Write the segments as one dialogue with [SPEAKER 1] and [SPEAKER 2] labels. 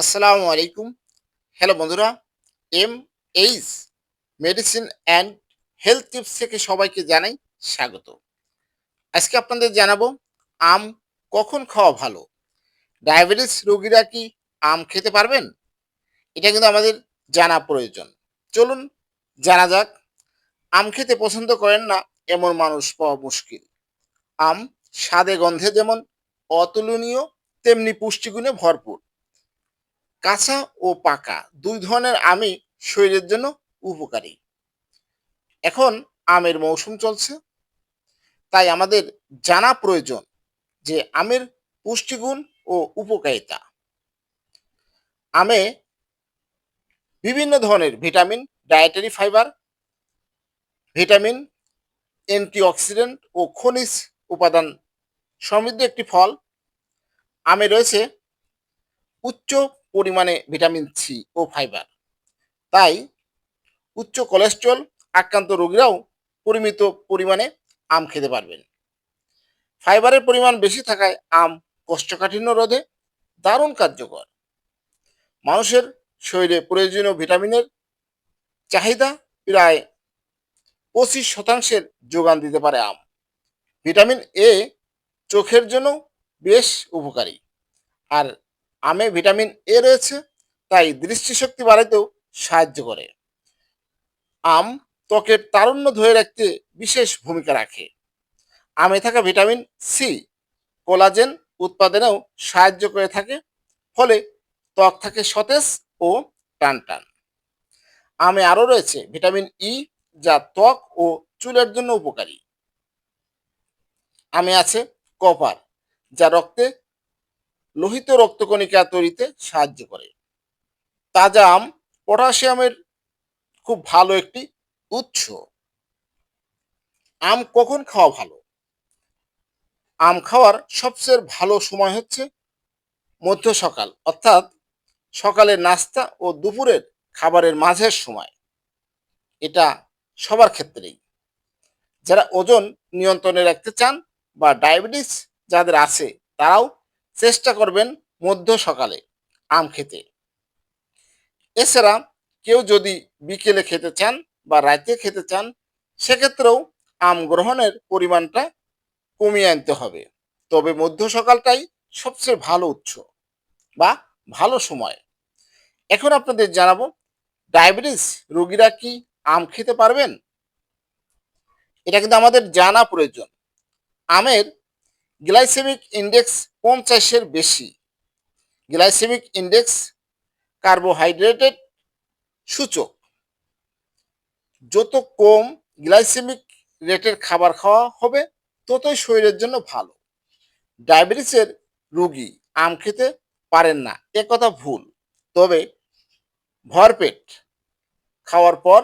[SPEAKER 1] আসসালামু আলাইকুম। হ্যালো বন্ধুরা M H medicine and health tips থেকে সবাইকে জানাই স্বাগত। আজকে আপনাদের জানাব, আম কখন খাওয়া ভালো? ডায়াবেটিস রোগীরা কি আম খেতে পারবেন? এটা কিন্তু আমাদের জানা প্রয়োজন। চলুন জানা যাক, আম খেতে পছন্দ করেন না এমন মানুষ পাওয়া মুশকিল। আম স্বাদে গন্ধে যেমন অতুলনীয়, তেমনি পুষ্টিগুণে ভরপুর। কাঁচা ও পাকা, দুই ধরনের আমই শরীরের জন্য উপকারী। এখন আমের মৌসুম চলছে, তাই আমাদের জানা প্রয়োজন যে আমের পুষ্টিগুণ ও উপকারিতা। আমে বিভিন্ন ধরনের vitamin, dietary fibre, vitamin, antioxidant ও খনিজ উপাদান সমৃদ্ধ একটি ফল। আমে রয়েছে উচ্চ পরিমাণে ভিটামিন সি ও ফাইবার তাই উচ্চ কোলেস্ট্রল আক্রান্ত রোগীরাও পরিমিত পরিমাণে আম খেতে পারবেন। ফাইবারের পরিমাণ বেশি থাকায় আম কষ্টকাঠিন্য রোধে দারুণ কার্যকর। মানুষের শরীরে প্রয়োজনীয় ভিটামিনের চাহিদা প্রায় পঁচিশ শতাংশের যোগান দিতে পারে আম। ভিটামিন এ চোখের জন্য বেশ উপকারী। আর আমে ভিটামিন এ রয়েছে, তাই দৃষ্টিশক্তি বাড়াতেও সাহায্য করে। আম ত্বকের তারুণ্য ধরে রাখতে বিশেষ ভূমিকা রাখে। আমে থাকা ভিটামিন সি কোলাজেন উৎপাদনেও সাহায্য করে থাকে, ফলে ত্বক থাকে সতেজ ও টান টান আমে আরও রয়েছে ভিটামিন ই, যা ত্বক ও চুলের জন্য উপকারী। আমে আছে কপার, যা রক্তে লোহিত রক্তকণিকা তৈরিতে সাহায্য করে। তাজা আম পটাশিয়ামের খুব ভালো একটি উৎস। আম কখন খাওয়া ভালো? আম খাওয়ার সবচেয়ে ভালো সময় হচ্ছে মধ্য সকাল, অর্থাৎ সকালের নাস্তা ও দুপুরের খাবারের মাঝের সময়। এটা সবার ক্ষেত্রেই। যারা ওজন নিয়ন্ত্রণে রাখতে চান বা ডায়াবেটিস যাদের আছে, তারাও চেষ্টা করবেন মধ্য সকালে আম খেতে। এছাড়া কেউ যদি বিকেলে খেতে চান বা রাতে খেতে চান, সেক্ষেত্রেও আম গ্রহণের পরিমাণটা কমিয়ে আনতে হবে। তবে মধ্য সকালটাই সবচেয়ে ভালো উৎস বা ভালো সময়। এখন আপনাদের জানাব, ডায়াবেটিস রোগীরা কি আম খেতে পারবেন? এটা কিন্তু আমাদের জানা প্রয়োজন। আমের গ্লাইসেমিক ইন্ডেক্স পঞ্চাশের বেশি। গ্লাইসেমিক ইন্ডেক্স কার্বোহাইড্রেটেড সূচক। যত কম গ্লাইসেমিক রেটের খাবার খাওয়া হবে, ততই শরীরের জন্য ভালো। ডায়াবেটিসের রুগী আম খেতে পারেন না, এ কথা ভুল। তবে ভরপেট খাওয়ার পর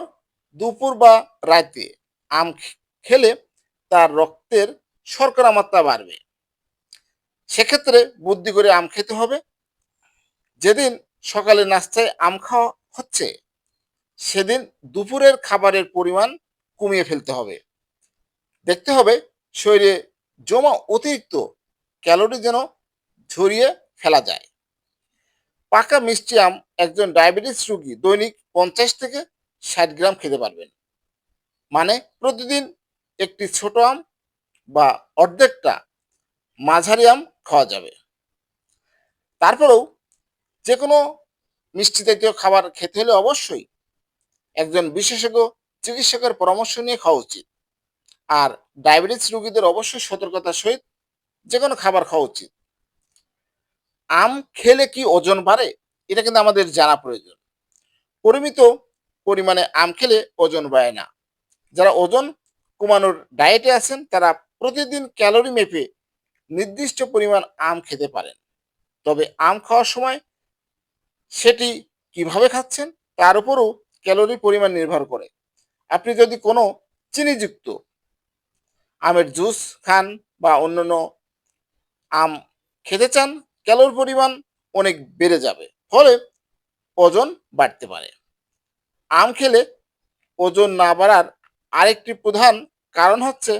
[SPEAKER 1] দুপুর বা রাতে আম খেলে তার রক্তের শর্করা মাত্রা বাড়বে। সেক্ষেত্রে বুদ্ধি করে আম খেতে হবে। যেদিন সকালে নাস্তায় আম খাওয়া হচ্ছে, সেদিন দুপুরের খাবারের পরিমাণ কমিয়ে ফেলতে হবে। দেখতে হবে শরীরে জমা অতিরিক্ত ক্যালোরি যেন ঝরিয়ে ফেলা যায়। পাকা মিষ্টি আম একজন ডায়াবেটিস রোগী দৈনিক পঞ্চাশ থেকে ষাট গ্রাম খেতে পারবেন। মানে প্রতিদিন একটি ছোট আম বা অর্ধেকটা মাঝারি আম খাওয়া যাবে। তারপরেও যে কোনো মিষ্টি জাতীয় খাবার খেতে হলে অবশ্যই একজন বিশেষজ্ঞ চিকিৎসকের পরামর্শ নিয়ে খাওয়া উচিত। আর ডায়াবেটিস রোগীদের অবশ্যই সতর্কতার সহিত যে কোনো খাবার খাওয়া উচিত। আম খেলে কি ওজন বাড়ে? এটা কিন্তু আমাদের জানা প্রয়োজন। পরিমিত পরিমাণে আম খেলে ওজন বাড়ে না। যারা ওজন কমানোর ডায়েটে আছেন, তারা প্রতিদিন ক্যালোরি মেপে নির্দিষ্ট পরিমাণ আম খেতে পারেন। তবে আম খাওয়ার সময় সেটি কীভাবে খাচ্ছেন তার উপরও ক্যালোরি পরিমাণ নির্ভর করে। আপনি যদি কোনো চিনিযুক্ত আমের জুস খান বা অন্যান্য আম খেতে চান, ক্যালোর পরিমাণ অনেক বেড়ে যাবে, ফলে ওজন বাড়তে পারে। আম খেলে ওজন না বাড়ার আরেকটি প্রধান কারণ হচ্ছে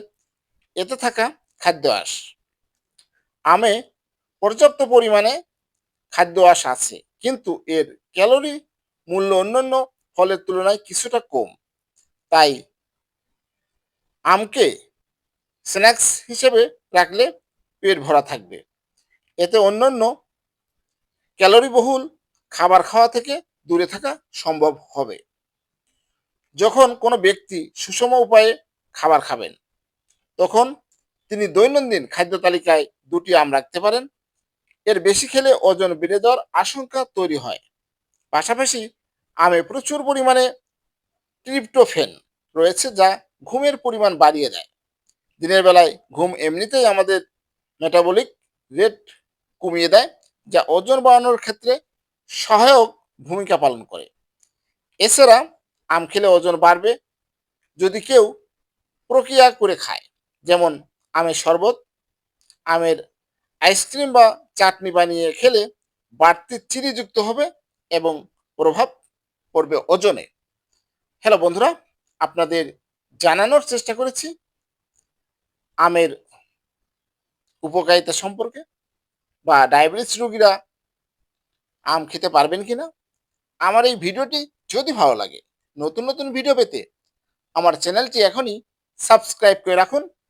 [SPEAKER 1] এতে থাকা খাদ্য আঁশ আমে পর্যাপ্ত পরিমাণে খাদ্য আঁশ আছে। কিন্তু এর ক্যালোরি মূল্য অন্যান্য ফলের তুলনায় কিছুটা কম। তাই আমকে স্ন্যাক্স হিসেবে রাখলে পেট ভরা থাকবে। এতে অন্যান্য ক্যালোরিবহুল খাবার খাওয়া থেকে দূরে থাকা সম্ভব হবে। যখন কোনো ব্যক্তি সুষম উপায়ে খাবার খাবেন, তখন তিনি দৈনন্দিন খাদ্য তালিকায় দুটি আম রাখতে পারেন। এর বেশি খেলে ওজন বেড়ে যাওয়ার আশঙ্কা তৈরি হয়। পাশাপাশি আমে প্রচুর পরিমাণে ট্রিপ্টোফেন রয়েছে যা ঘুমের পরিমাণ বাড়িয়ে দেয়। দিনের বেলায় ঘুম এমনিতেই আমাদের মেটাবলিক রেট কমিয়ে দেয়, যা ওজন বাড়ানোর ক্ষেত্রে সহায়ক ভূমিকা পালন করে। এছাড়া আম খেলে ওজন বাড়বে যদি কেউ প্রক্রিয়া করে খায়, যেমন আমের শরবত, আমের আইসক্রিম বা চাটনি বানিয়ে খেলে বাড়তি চিনিযুক্ত হবে এবং প্রভাব পড়বে ওজনে। হ্যালো বন্ধুরা, আপনাদের জানানোর চেষ্টা করেছি আমের উপকারিতা সম্পর্কে বা ডায়াবেটিস রোগীরা আম খেতে পারবেন কি না আমার এই ভিডিওটি যদি ভালো লাগে, নতুন নতুন ভিডিও পেতে আমার চ্যানেলটি এখনই সাবস্ক্রাইব করে রাখুন।